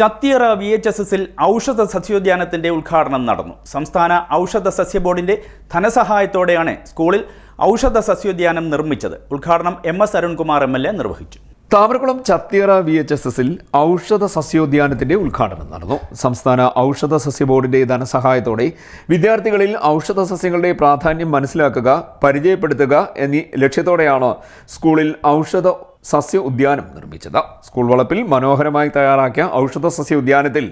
Chathiyara V H S എസിൽ ഔഷധ സസ്യോദ്യാനത്തിന്റെ ഉദ്ഘാടനം നടന്നു. സംസ്ഥാന ഔഷധ സസ്യ ബോർഡിന്റെ ധനസഹായത്തോടെയാണ് സ്കൂളിൽ ഔഷധ സസ്യോദ്യാനം നിർമ്മിച്ചത്. ഉദ്ഘാടനം M S Arunkumar M L A നിർവഹിച്ചു. Thamarakkulam Chathiyara V H S എസിൽ ഔഷധ സസ്യോദ്യാനത്തിന്റെ ഉദ്ഘാടനം നടന്നു. സംസ്ഥാന ഔഷധ സസ്യ ബോർഡിന്റെ ധനസഹായത്തോടെ വിദ്യാർത്ഥികളിൽ ഔഷധ സസ്യങ്ങളുടെ പ്രാധാന്യം മനസ്സിലാക്കുക പരിചയപ്പെടുത്തുക എന്നീ ലക്ഷ്യത്തോടെയാണ് സ്കൂളിൽ ഔഷധ സസ്യ ഉദ്യാനം നിർമ്മിച്ചത്. സ്കൂൾ വളപ്പിൽ മനോഹരമായി തയ്യാറാക്കിയ ഔഷധ സസ്യ ഉദ്യാനത്തിൽ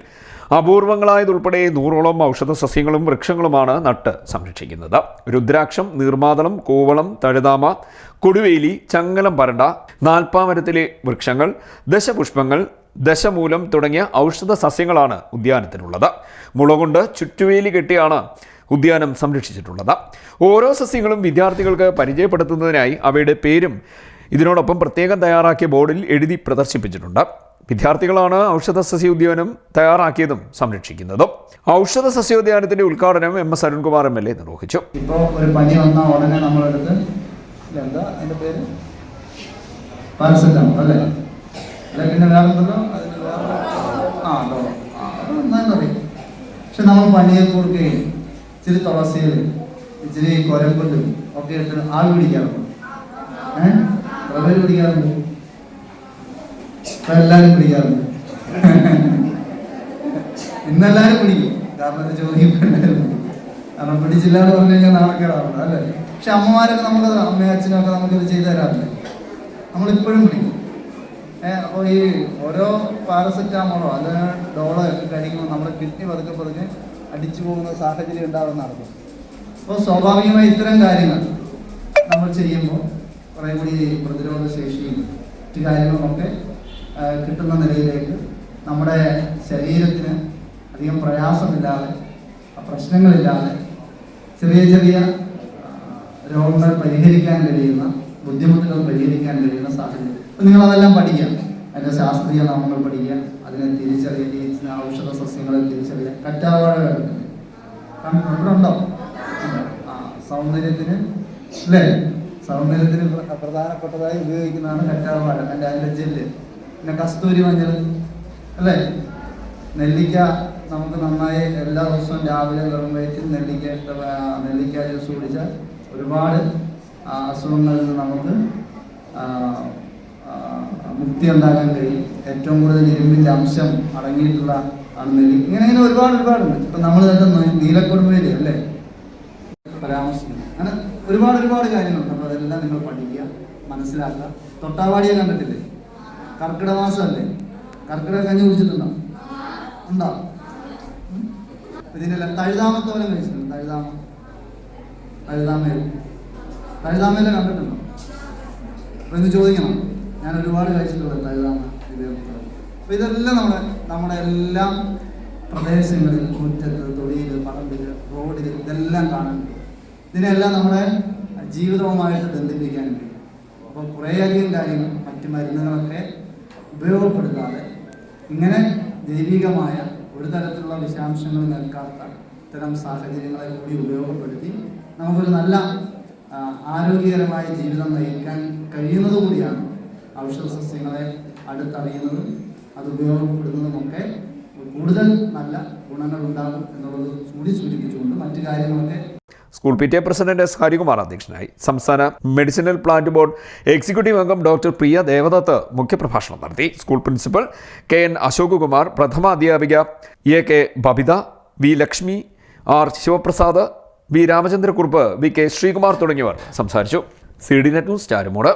അപൂർവങ്ങളായതുൾപ്പെടെ നൂറോളം ഔഷധ സസ്യങ്ങളും വൃക്ഷങ്ങളുമാണ് നട്ട് സംരക്ഷിക്കുന്നത്. രുദ്രാക്ഷം നീർമാതളം കൂവളം തഴുതാമ കൊടുവേലി ചങ്ങലം പരണ്ട നാൽപ്പാമരത്തിലെ വൃക്ഷങ്ങൾ ദശപുഷ്പങ്ങൾ ദശമൂലം തുടങ്ങിയ ഔഷധ സസ്യങ്ങളാണ് ഉദ്യാനത്തിനുള്ളത്. മുളകൊണ്ട് ചുറ്റുവേലി കെട്ടിയാണ് ഉദ്യാനം സംരക്ഷിച്ചിട്ടുള്ളത്. ഓരോ സസ്യങ്ങളും വിദ്യാർത്ഥികൾക്ക് പരിചയപ്പെടുത്തുന്നതിനായി അവയുടെ പേരും ഇതിനോടൊപ്പം പ്രത്യേകം തയ്യാറാക്കിയ ബോർഡിൽ എഴുതി പ്രദർശിപ്പിച്ചിട്ടുണ്ട്. വിദ്യാർത്ഥികളാണ് ഔഷധ സസ്യോദ്യാനം തയ്യാറാക്കിയതും സംരക്ഷിക്കുന്നതും. ഔഷധ സസ്യോദ്യാനത്തിന്റെ ഉദ്ഘാടനം M S Arunkumar M L A നിർവഹിച്ചു. പക്ഷെ നമ്മൾ പനിയെ കൊടുക്കുകയും ഇച്ചിരി തുളസിയിൽ ഇച്ചിരി കൊരമ്പുല്ലും ഒക്കെ ഇട്ട് ആവി പിടിക്കാറുണ്ട്. ഏഹ് എത്ര പേര് പിടിക്കാറുണ്ട് എല്ലാവരും പിടിക്കാറുണ്ട്. ഇന്നെല്ലാവരും പിടിക്കും. കാരണം ചോദിക്കുമ്പോൾ കാരണം പിടിച്ചില്ല എന്ന് പറഞ്ഞു കഴിഞ്ഞാൽ അല്ലേ? പക്ഷെ അമ്മമാരൊക്കെ നമ്മൾ അമ്മയും അച്ഛനൊക്കെ നമുക്കിത് ചെയ്തു തരാറില്ലേ? നമ്മളിപ്പോഴും പിടിക്കും. ഏഹ് അപ്പോൾ ഈ ഓരോ പാരസെറ്റാമോളോ അത് ഡോളോ ഒക്കെ കഴിക്കുമ്പോൾ നമ്മുടെ കിഡ്നി പതുക്കെ പതുക്കെ അടിച്ചു പോകുന്ന സാഹചര്യം ഉണ്ടാകുന്ന നടക്കും അപ്പോൾ സ്വാഭാവികമായി ഇത്തരം കാര്യങ്ങൾ നമ്മൾ ചെയ്യുമ്പോൾ കുറേ കൂടി പ്രതിരോധ ശേഷിയും മറ്റു കാര്യങ്ങളുമൊക്കെ കിട്ടുന്ന നിലയിലേക്ക് നമ്മുടെ ശരീരത്തിന് അധികം പ്രയാസമില്ലാതെ പ്രശ്നങ്ങളില്ലാതെ ചെറിയ ചെറിയ രോഗങ്ങൾ പരിഹരിക്കാൻ കഴിയുന്ന ബുദ്ധിമുട്ടുകൾ പരിഹരിക്കാൻ കഴിയുന്ന സാഹചര്യം. അപ്പം നിങ്ങളതെല്ലാം പഠിക്കുക. അതിന്റെ ശാസ്ത്രീയ നാമങ്ങൾ പഠിക്കുക. അതിനെ തിരിച്ചറിയുക. ഔഷധ സസ്യങ്ങളെ തിരിച്ചറിയുക. കറ്റാവാഴ കിടക്കുന്നത് ഇവിടെ ഉണ്ടോ? ആ സൗന്ദര്യത്തിന് അല്ലേ സൗന്ദര്യത്തിന് പ്ര- പ്രധാനപ്പെട്ടതായി ഉപയോഗിക്കുന്നതാണ് കറ്റാർവാഴ എന്റെ അതിന്റെ ജെല്ല്. പിന്നെ കസ്തൂരി മഞ്ഞൾ അല്ലേ? നെല്ലിക്ക നമുക്ക് നന്നായി എല്ലാ ദിവസവും രാവിലെ വെറും വയറ്റിൽ നെല്ലിക്ക നെല്ലിക്ക ജ്യൂസ് കുടിച്ചാൽ ഒരുപാട് അസുഖങ്ങളിൽ നിന്ന് നമുക്ക് മുക്തി ഉണ്ടാക്കാൻ കഴിയും. ഏറ്റവും കൂടുതൽ ഇരുമ്പിന്റെ അംശം അടങ്ങിയിട്ടുള്ള ആണ് നെല്ലിക്ക. ഇങ്ങനെ ഇങ്ങനെ ഒരുപാട് ഒരുപാടുണ്ട്. ഇപ്പം നമ്മൾ തന്നെ നീലക്കുടുംബയിലേ അല്ലേ? അങ്ങനെ ഒരുപാട് ഒരുപാട് കാര്യങ്ങളുണ്ട്. അപ്പോൾ അതെല്ലാം നിങ്ങൾ പഠിക്കുക മനസ്സിലാക്കുക. തൊട്ടാവാടിയെ കണ്ടിട്ടില്ലേ? കർക്കിടക അല്ലേ കർക്കിടക കഞ്ഞി കുടിച്ചിട്ടുണ്ടോ? ഉണ്ടോ? ഇതിനെല്ലാം തഴുതാമത്തോലം കഴിച്ചിട്ടുണ്ട്. തഴുതാമ. തഴുതാമയിൽ തഴുതാമയിലെ കണ്ടിട്ടുണ്ടോ? അപ്പൊ ഇന്ന് ചോദിക്കണം. ഞാൻ ഒരുപാട് കഴിച്ചിട്ടുണ്ട് തഴുതാമ. അപ്പൊ ഇതെല്ലാം നമ്മുടെ നമ്മുടെ എല്ലാം പ്രദേശങ്ങളിൽ മുറ്റത്ത് തൊടിയിൽ പറമ്പിൽ റോഡിൽ ഇതെല്ലാം കാണാൻ ഇതിനെല്ലാം നമ്മുടെ ജീവിതവുമായിട്ട് ബന്ധിപ്പിക്കാൻ കഴിയും. അപ്പോൾ കുറേയധികം കാര്യങ്ങൾ മറ്റ് മരുന്നുകളൊക്കെ ഉപയോഗപ്പെടുത്താതെ ഇങ്ങനെ ജൈവികമായ ഒരു തരത്തിലുള്ള വിഷാംശങ്ങൾ നൽകാത്ത ഇത്തരം സാഹചര്യങ്ങളെ കൂടി ഉപയോഗപ്പെടുത്തി നമുക്കൊരു നല്ല ആരോഗ്യകരമായ ജീവിതം നയിക്കാൻ കഴിയുന്നത് കൂടിയാണ് ഔഷധ സസ്യങ്ങളെ അടുത്തറിയുന്നതും അത് ഉപയോഗപ്പെടുന്നതുമൊക്കെ കൂടുതൽ നല്ല ഗുണങ്ങൾ ഉണ്ടാകും എന്നുള്ളത് കൂടി സൂചിപ്പിച്ചുകൊണ്ട് മറ്റു കാര്യങ്ങളൊക്കെ school P T A president S Harikumar അധ്യക്ഷനായി. സംസ്ഥാന മെഡിസിനൽ പ്ലാന്റ് ബോർഡ് എക്സിക്യൂട്ടീവ് അംഗം ഡോക്ടർ പ്രിയ ദേവദത്ത് മുഖ്യപ്രഭാഷണം നടത്തി. School principal K N Ashok Kumar പ്രഥമ അധ്യാപിക A K Babitha V Lakshmi R Sivaprasad V Ramachandrakurup V K Sreekumar തുടങ്ങിയവർ സംസാരിച്ചു. C D net news Charummood.